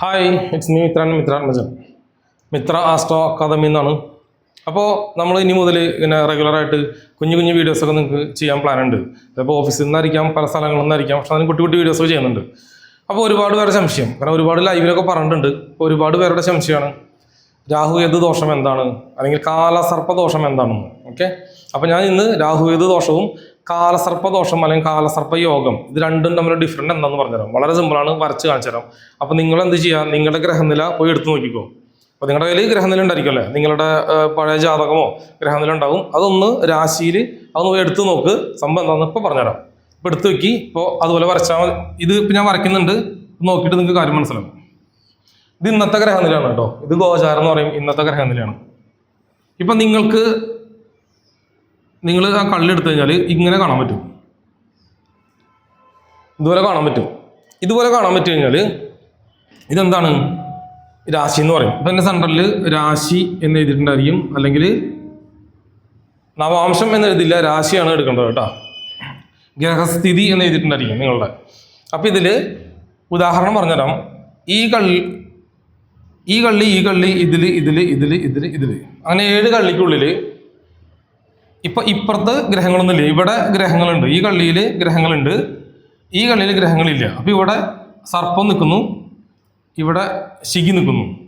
Hi it's me Mithran Mithran Majan Mithra astro academy എന്നാണ് അപ്പോൾ നമ്മൾ ഇനി മുതൽ ഇങ്ങനെ റെഗുലറായിട്ട് കുഞ്ഞു കുഞ്ഞു വീഡിയോസൊക്കെ നിങ്ങൾക്ക് ചെയ്യാൻ പ്ലാൻ ഉണ്ട്. ചിലപ്പോൾ ഓഫീസിൽ നിന്നായിരിക്കാം പല സ്ഥലങ്ങളിൽ നിന്നായിരിക്കാം പക്ഷേ അതിന് കുട്ടി കുട്ടി വീഡിയോസൊക്കെ ചെയ്യുന്നുണ്ട്. അപ്പോൾ ഒരുപാട് പേരുടെ സംശയം. കാരണം ഒരുപാട് ലൈവിലൊക്കെ പറഞ്ഞിട്ടുണ്ട്. അപ്പോൾ ഒരുപാട് പേരുടെ സംശയമാണ്. രാഹു ഏത് ദോഷം എന്താണ്? അല്ലെങ്കിൽ കാലസർപ്പ ദോഷം എന്താണെന്ന്. ഓക്കെ അപ്പോൾ ഞാൻ ഇന്ന് രാഹു ഏത് ദോഷവും കാലസർപ്പ ദോഷം അല്ലെങ്കിൽ കാലസർപ്പ യോഗം ഇത് രണ്ടും തമ്മിൽ ഡിഫറന്റ് എന്താണെന്ന് പറഞ്ഞുതരാം. വളരെ സിമ്പിളാണ് വരച്ച് കാണിച്ചു തരാം അപ്പോൾ നിങ്ങൾ എന്ത് ചെയ്യുക? നിങ്ങളുടെ ഗ്രഹനില പോയി എടുത്ത് നോക്കിക്കോ. അപ്പോൾ നിങ്ങളുടെ കയ്യിൽ ഗ്രഹനില ഉണ്ടായിരിക്കുമല്ലേ നിങ്ങളുടെ പഴയ ജാതകമോ ഗ്രഹനില ഉണ്ടാവും. അതൊന്ന് രാശിയിൽ അതൊന്ന് എടുത്ത് നോക്ക്. സംഭവം എന്താണെന്ന് ഇപ്പോൾ പറഞ്ഞുതരാം. ഇപ്പോൾ എടുത്ത് നോക്കി. ഇപ്പോൾ അതുപോലെ വരച്ചാൽ മതി. ഇത് ഇപ്പം ഞാൻ വരയ്ക്കുന്നുണ്ട്. നോക്കിയിട്ട് നിങ്ങൾക്ക് കാര്യം മനസ്സിലാവും. ഇത് ഇന്നത്തെ ഗ്രഹനിലാണ് കേട്ടോ. ഇത് ഗോചാരം എന്ന് പറയും. ഇന്നത്തെ ഗ്രഹനിലയാണ്. ഇപ്പം നിങ്ങൾക്ക് നിങ്ങൾ ആ കള്ളി എടുത്തു കഴിഞ്ഞാൽ ഇങ്ങനെ കാണാൻ പറ്റും. ഇതുപോലെ കാണാൻ പറ്റും. ഇതുപോലെ കാണാൻ പറ്റി കഴിഞ്ഞാൽ ഇതെന്താണ്? രാശി എന്ന് പറയും. ഇപ്പം എന്റെ സെന്ററിൽ രാശി എന്ന് എഴുതിയിട്ടുണ്ടായിരിക്കും. അല്ലെങ്കിൽ നവാംശം എന്ന് എഴുതില്ല രാശിയാണ് എടുക്കേണ്ടത് കേട്ടോ. ഗ്രഹസ്ഥിതി എന്ന് എഴുതിയിട്ടുണ്ടായിരിക്കും നിങ്ങളുടെ. അപ്പം ഇതിൽ ഉദാഹരണം പറഞ്ഞുതരാം. ഈ കള്ളി ഈ കള്ളി ഈ കള്ളി ഇതിൽ ഇതിൽ ഇതിൽ ഇതിൽ ഇതിൽ അങ്ങനെ ഏഴ് കള്ളിക്കുള്ളിൽ ഇപ്പൊ ഇപ്പുറത്ത് ഗ്രഹങ്ങളൊന്നുമില്ല. ഇവിടെ ഗ്രഹങ്ങളുണ്ട്. ഈ കള്ളിയിൽ ഗ്രഹങ്ങളുണ്ട്. ഈ കള്ളിയിൽ ഗ്രഹങ്ങളില്ല. അപ്പൊ ഇവിടെ സർപ്പം നിൽക്കുന്നു. ഇവിടെ ശിഖി നിൽക്കുന്നു.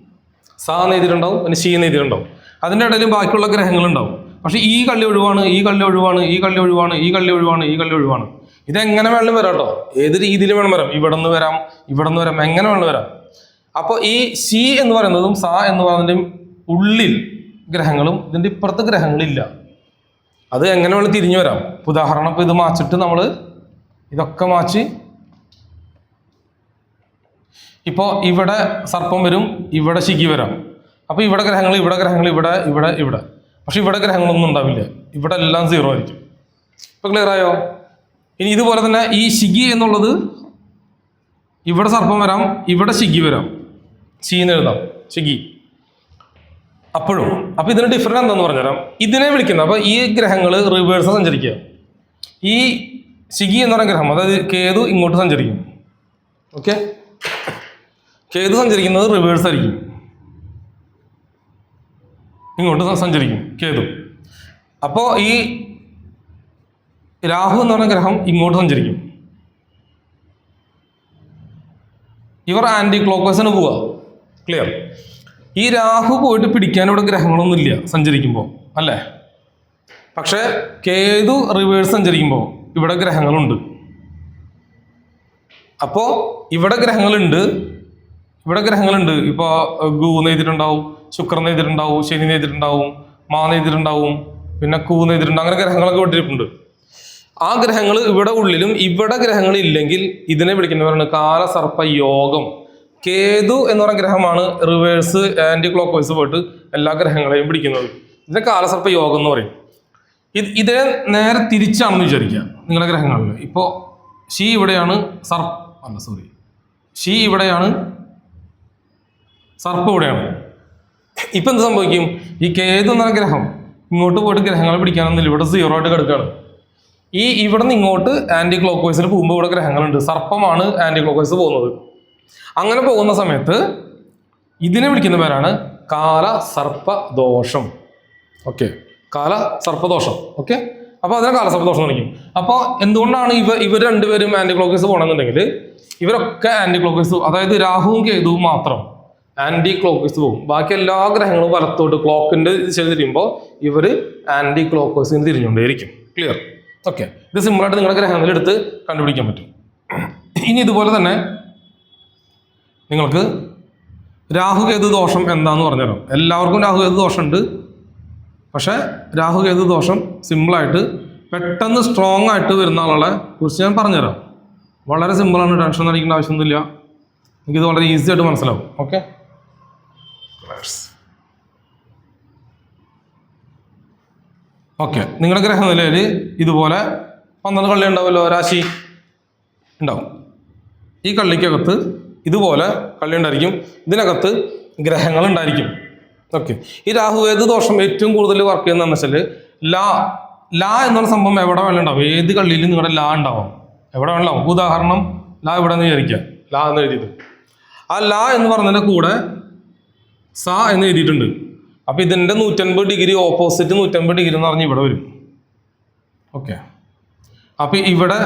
സാ നെയ്തിട്ടുണ്ടാവും പിന്നെ ശീ നെയ്തിട്ടുണ്ടാവും അതിന്റെ ഇടയിൽ ബാക്കിയുള്ള ഗ്രഹങ്ങളുണ്ടാവും. പക്ഷേ ഈ കള്ളി ഒഴിവാണ് ഈ കള്ളി ഒഴിവാണ് ഈ കള്ളി ഒഴിവാണ് ഈ കള്ളി ഒഴിവാണ് ഈ കള്ളി ഒഴിവാണ്. ഇതെങ്ങനെ വേണമെങ്കിലും വരാം കേട്ടോ. ഏത് രീതിയിൽ വേണം വരാം. ഇവിടെ നിന്ന് വരാം ഇവിടെ നിന്ന് വരാം എങ്ങനെ വേണം വരാം. അപ്പോൾ ഈ ശി എന്ന് പറയുന്നതും സ എന്ന് പറയുന്നതിന്റെയും ഉള്ളിൽ ഗ്രഹങ്ങളും ഇതിന്റെ ഇപ്പുറത്ത് ഗ്രഹങ്ങളില്ല. അത് എങ്ങനെ വേണം തിരിഞ്ഞു വരാം. ഉദാഹരണം ഇപ്പോൾ ഇത് മാച്ചിട്ട് നമ്മൾ ഇതൊക്കെ മാച്ച്. ഇപ്പോൾ ഇവിടെ സർപ്പം വരും ഇവിടെ ശിഖി വരാം. അപ്പോൾ ഇവിടെ ഗ്രഹങ്ങൾ ഇവിടെ ഗ്രഹങ്ങൾ ഇവിടെ ഇവിടെ ഇവിടെ. പക്ഷെ ഇവിടെ ഗ്രഹങ്ങളൊന്നും ഉണ്ടാവില്ല. ഇവിടെ എല്ലാം സീറോ ആയിരിക്കും. ഇപ്പോൾ ക്ലിയർ ആയോ? ഇനി ഇതുപോലെ തന്നെ ഈ ശിഖി എന്നുള്ളത് ഇവിടെ സർപ്പം വരാം ഇവിടെ ശിഖി വരാം. ശീന്ന് എഴുതാം. ശിഖി. അപ്പോഴും. അപ്പോൾ ഇതിന് ഡിഫറന്റ് എന്താണെന്ന് പറഞ്ഞുതരാം. ഇതിനെ വിളിക്കുന്നത് അപ്പോൾ ഈ ഗ്രഹങ്ങൾ റിവേഴ്സ് സഞ്ചരിക്കുക. ഈ ശിഖി എന്ന് പറയുന്ന ഗ്രഹം അതായത് കേതു ഇങ്ങോട്ട് സഞ്ചരിക്കും. ഓക്കെ കേതു സഞ്ചരിക്കുന്നത് റിവേഴ്സ് ആയിരിക്കും. ഇങ്ങോട്ട് സഞ്ചരിക്കും കേതു. അപ്പോൾ ഈ രാഹു എന്ന് പറയുന്ന ഗ്രഹം ഇങ്ങോട്ട് സഞ്ചരിക്കും. ഇവർ ആന്റി ക്ലോക്ക് വൈസിന് പോവുക. ക്ലിയർ ഈ രാഹു പോയിട്ട് പിടിക്കാൻ ഇവിടെ ഗ്രഹങ്ങളൊന്നുമില്ല സഞ്ചരിക്കുമ്പോൾ അല്ലേ? പക്ഷേ കേതു റിവേഴ്സ് സഞ്ചരിക്കുമ്പോൾ ഇവിടെ ഗ്രഹങ്ങളുണ്ട്. അപ്പോൾ ഇവിടെ ഗ്രഹങ്ങളുണ്ട് ഇവിടെ ഗ്രഹങ്ങളുണ്ട്. ഇപ്പോൾ ഗു നെയ്തിട്ടുണ്ടാവും ശുക്രൻ നെയ്തിട്ടുണ്ടാവും ശനി നെയ്തിട്ടുണ്ടാവും മാ നെയ്തിട്ടുണ്ടാവും പിന്നെ കൂ നെയ്തിട്ടുണ്ടാവും അങ്ങനെ ഗ്രഹങ്ങളൊക്കെ വിട്ടിട്ടുണ്ട് ആ ഗ്രഹങ്ങൾ ഇവിടെ ഉള്ളിലും ഇവിടെ ഗ്രഹങ്ങൾ ഇല്ലെങ്കിൽ ഇതിനെ വിളിക്കുന്നവരാണ് കാലസർപ്പ യോഗം കേതു എന്ന് പറയുന്ന ഗ്രഹമാണ് റിവേഴ്സ് ആന്റി ക്ലോക്ക് വൈസ് പോയിട്ട് എല്ലാ ഗ്രഹങ്ങളെയും പിടിക്കുന്നത്. ഇതിനെ കാലസർപ്പ യോഗം എന്ന് പറയും. ഇത് ഇതേ നേരെ തിരിച്ചാണെന്ന് വിചാരിക്കുക നിങ്ങളുടെ ഗ്രഹങ്ങളിൽ. ഇപ്പോൾ ഷീ ഇവിടെയാണ് സർപ്പ്. അല്ല സോറി ഷീ ഇവിടെയാണ് സർപ്പ് ഇവിടെയാണ്. ഇപ്പം എന്ത് സംഭവിക്കും? ഈ കേതു എന്ന ഗ്രഹം ഇങ്ങോട്ട് പോയിട്ട് ഗ്രഹങ്ങളെ പിടിക്കാനൊന്നുമില്ല. ഇവിടെ സീറോ ആയിട്ട് കിടക്കുകയാണ് ഈ ഇവിടെ നിന്ന് ഇങ്ങോട്ട് ആന്റി ക്ലോക്ക് വൈസിൽ പോകുമ്പോൾ ഇവിടെ ഗ്രഹങ്ങളുണ്ട്. സർപ്പമാണ് ആന്റി ക്ലോക്ക് വൈസ് പോകുന്നത്. അങ്ങനെ പോകുന്ന സമയത്ത് ഇതിനെ വിളിക്കുന്ന പേരാണ് കാല സർപ്പദോഷം ഓക്കെ കാല സർപ്പദോഷം ഓക്കെ അപ്പോൾ അതിനെ കാലസർപ്പദോഷം സർപ്പദോഷം വിളിക്കും. അപ്പോൾ എന്തുകൊണ്ടാണ് ഇവ ഇവർ രണ്ടുപേരും ആന്റി ക്ലോക്ക് വൈസ് പോകണമെന്നുണ്ടെങ്കിൽ ഇവരൊക്കെ ആന്റി ക്ലോക്ക് വൈസ് അതായത് രാഹുവും കേതുവും മാത്രം ആന്റി ക്ലോക്ക് വൈസ് പോകും ബാക്കി എല്ലാ ഗ്രഹങ്ങളും വലത്തോട്ട് ക്ലോക്കിന്റെ ചെയ്ത് തിരിയുമ്പോൾ ഇവർ ആന്റി ക്ലോക്ക് വൈസിന് തിരിഞ്ഞുകൊണ്ടേയിരിക്കും. ക്ലിയർ ഓക്കെ ഇത് സിമ്പിളായിട്ട് നിങ്ങളുടെ ഗ്രഹങ്ങളിൽ എടുത്ത് കണ്ടുപിടിക്കാൻ പറ്റും. ഇനി ഇതുപോലെ തന്നെ നിങ്ങൾക്ക് രാഹുകേതു ദോഷം എന്താന്ന് പറഞ്ഞുതരാം. എല്ലാവർക്കും രാഹുകേതു ദോഷമുണ്ട് പക്ഷേ രാഹുകേതു ദോഷം സിമ്പിളായിട്ട് പെട്ടെന്ന് സ്ട്രോങ് ആയിട്ട് വരുന്ന ആളുകളെ കുറിച്ച് ഞാൻ പറഞ്ഞുതരാം. വളരെ സിമ്പിളാണ് ടെൻഷൻ അടിക്കേണ്ട ആവശ്യമൊന്നുമില്ല. എനിക്കിത് വളരെ ഈസി ആയിട്ട് മനസ്സിലാവും. ഓക്കെ ഓക്കെ നിങ്ങളുടെ ഗ്രഹനിലയിൽ ഇതുപോലെ പന്ത്രണ്ട് കള്ളി ഉണ്ടാവുമല്ലോ രാശി? ഉണ്ടാവും. ഈ കള്ളിക്കകത്ത് ഇതുപോലെ കള്ളി ഉണ്ടായിരിക്കും ഇതിനകത്ത് ഗ്രഹങ്ങൾ ഉണ്ടായിരിക്കും. ഓക്കെ ഈ രാഹു ഏത് ദോഷം ഏറ്റവും കൂടുതൽ വർക്ക് ചെയ്യുന്നതെന്ന് വെച്ചാൽ ലാ ലാ എന്നുള്ള സംഭവം എവിടെ വേണം ഉണ്ടാവും. ഏത് കള്ളിയിലും നിങ്ങളുടെ ലാ ഉണ്ടാവും. എവിടെ വേണം ഉദാഹരണം ലാ ഇവിടെ നിന്ന് വിചാരിക്കുക ലാ എന്ന് എഴുതിയത്. ആ ലാ എന്ന് പറഞ്ഞതിന്റെ കൂടെ സ എന്ന് എഴുതിയിട്ടുണ്ട്. അപ്പോൾ ഇതിന്റെ നൂറ്റൻപത് ഡിഗ്രി ഓപ്പോസിറ്റ് നൂറ്റൻപത് ഡിഗ്രി എന്ന് പറഞ്ഞ് ഇവിടെ വരും. ഓക്കെ അപ്പോൾ ഇവിടെ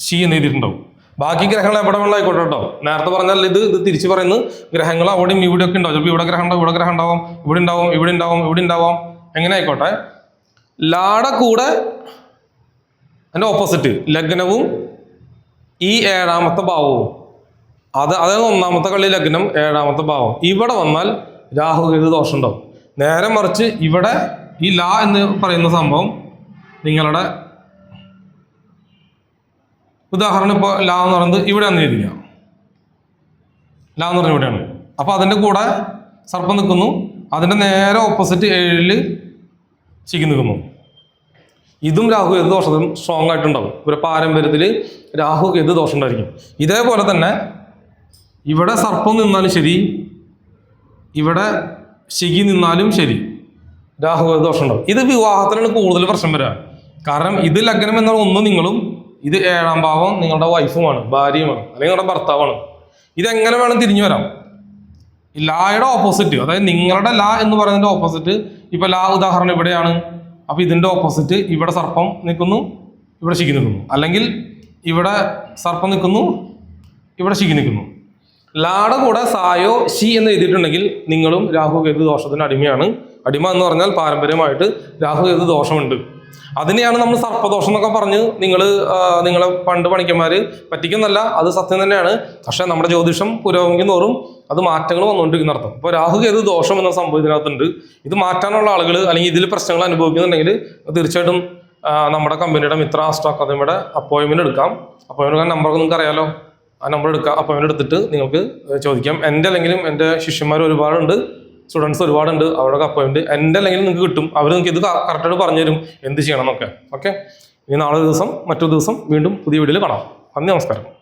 ഷി എന്ന് എഴുതിയിട്ടുണ്ടാവും. ബാക്കി ഗ്രഹങ്ങൾ എവിടെ വേണം ആയിക്കോട്ടെ കേട്ടോ. നേരത്തെ പറഞ്ഞാൽ ഇത് ഇത് തിരിച്ചു പറയുന്നു ഗ്രഹങ്ങൾ അവിടെയും ഇവിടെ ഒക്കെ ഉണ്ടാവും. ഇവിടെ ഗ്രഹം ഉണ്ടാവും ഇവിടെ ഗ്രഹം ഉണ്ടാവും ഇവിടെ ഉണ്ടാവും ഇവിടെ ഉണ്ടാവും ഇവിടെ ഉണ്ടാവാം. എങ്ങനെ ആയിക്കോട്ടെ? ലാട കൂടെ അതിന്റെ ഓപ്പോസിറ്റ് ലഗ്നവും ഈ ഏഴാമത്തെ ഭാവവും. അത് അതായത് ഒന്നാമത്തെ കളി ലഗ്നം ഏഴാമത്തെ ഭാവം. ഇവിടെ വന്നാൽ രാഹുകേതു ദോഷം ഉണ്ടാവും. നേരെ മറിച്ച് ഇവിടെ ഈ ലാ എന്ന് പറയുന്ന സംഭവം നിങ്ങളുടെ ഉദാഹരണം ഇപ്പോൾ ലാ എന്ന് പറയുന്നത് ഇവിടെ വന്നിരിക്കാം ലാ എന്ന് പറഞ്ഞാൽ ഇവിടെയാണ്. അപ്പോൾ അതിന്റെ കൂടെ സർപ്പം നിൽക്കുന്നു. അതിന്റെ നേരെ ഓപ്പോസിറ്റ് ഏഴിൽ ചിക്കി നിൽക്കുന്നു. ഇതും രാഹു ഏത് ദോഷത്തിനും സ്ട്രോങ് ആയിട്ടുണ്ടാവും. ഒരു പാരമ്പര്യത്തിൽ രാഹു ഏത് ദോഷം ഉണ്ടായിരിക്കും. ഇതേപോലെ തന്നെ ഇവിടെ സർപ്പം നിന്നാലും ശരി ഇവിടെ ശിഖി നിന്നാലും ശരി രാഹു ദോഷം ഉണ്ടാവും. ഇത് വിവാഹത്തിലാണ് കൂടുതൽ പ്രശ്നം വരിക. കാരണം ഇത് ലഗ്നം എന്നാൽ ഒന്നും നിങ്ങളും ഇത് ഏഴാം ഭാവം നിങ്ങളുടെ വൈഫുമാണ് ഭാര്യയുമാണ് അല്ലെങ്കിൽ നിങ്ങളുടെ ഭർത്താവാണ്. ഇതെങ്ങനെ വേണം തിരിഞ്ഞു വരാം? ലായുടെ ഓപ്പോസിറ്റ് അതായത് നിങ്ങളുടെ ലാ എന്ന് പറയുന്നതിന്റെ ഓപ്പോസിറ്റ് ഇപ്പൊ ലാ ഉദാഹരണം ഇവിടെയാണ്. അപ്പൊ ഇതിന്റെ ഓപ്പോസിറ്റ് ഇവിടെ സർപ്പം നിൽക്കുന്നു ഇവിടെ ശിഖി നിൽക്കുന്നു. അല്ലെങ്കിൽ ഇവിടെ സർപ്പം നിൽക്കുന്നു ഇവിടെ ശിഖി നിൽക്കുന്നു. ലാടെ കൂടെ സായോ ഷി എന്ന് എഴുതിയിട്ടുണ്ടെങ്കിൽ നിങ്ങളും രാഹു കേതു ദോഷത്തിന് അടിമയാണ്. അടിമ എന്ന് പറഞ്ഞാൽ പാരമ്പര്യമായിട്ട് രാഹു കേതു ദോഷമുണ്ട്. അതിനെയാണ് നമ്മൾ സർപ്പദോഷം എന്നൊക്കെ പറഞ്ഞ് നിങ്ങൾ നിങ്ങളെ പണ്ട് പണിക്കന്മാർ പറ്റിക്കുന്നല്ല അത് സത്യം തന്നെയാണ്. പക്ഷേ നമ്മുടെ ജ്യോതിഷം പുരോഗമിക്കും തോറും അത് മാറ്റങ്ങൾ വന്നുകൊണ്ടിരിക്കുന്ന അർത്ഥം ഇപ്പോൾ രാഹു കേതു ദോഷം എന്ന സംഭവം ഇതിനകത്തുണ്ട്. ഇത് മാറ്റാനുള്ള ആളുകൾ അല്ലെങ്കിൽ ഇതിൽ പ്രശ്നങ്ങൾ അനുഭവിക്കുന്നുണ്ടെങ്കിൽ തീർച്ചയായിട്ടും നമ്മുടെ കമ്പനിയുടെ മിത്ര ആസ്ട്രോ അക്കാദമിയുടെ അപ്പോയിൻമെന്റ് എടുക്കാം. അപ്പോയിൻമെന്റ് നമ്പർ നിങ്ങൾക്ക് അറിയാലോ? ആ നമ്പർ എടുക്കാം അപ്പോയിൻമെന്റ് എടുത്തിട്ട് നിങ്ങൾക്ക് ചോദിക്കാം. എന്റെ അല്ലെങ്കിലും എന്റെ ശിഷ്യന്മാർ ഒരുപാടുണ്ട്. സ്റ്റുഡൻസ് ഒരുപാടുണ്ട്. അവരുടെ അപ്പോയിൻമെന്റ് എന്റെ അല്ലെങ്കിൽ നിങ്ങൾക്ക് കിട്ടും. അവർ നിങ്ങൾക്ക് ഇത് കറക്റ്റായിട്ട് പറഞ്ഞു തരും എന്ത് ചെയ്യണം എന്നൊക്കെ. ഓക്കെ ഇനി നാളെ ദിവസം മറ്റൊരു ദിവസം വീണ്ടും പുതിയ വീഡിയോയിൽ കാണാം. നന്ദി നമസ്കാരം.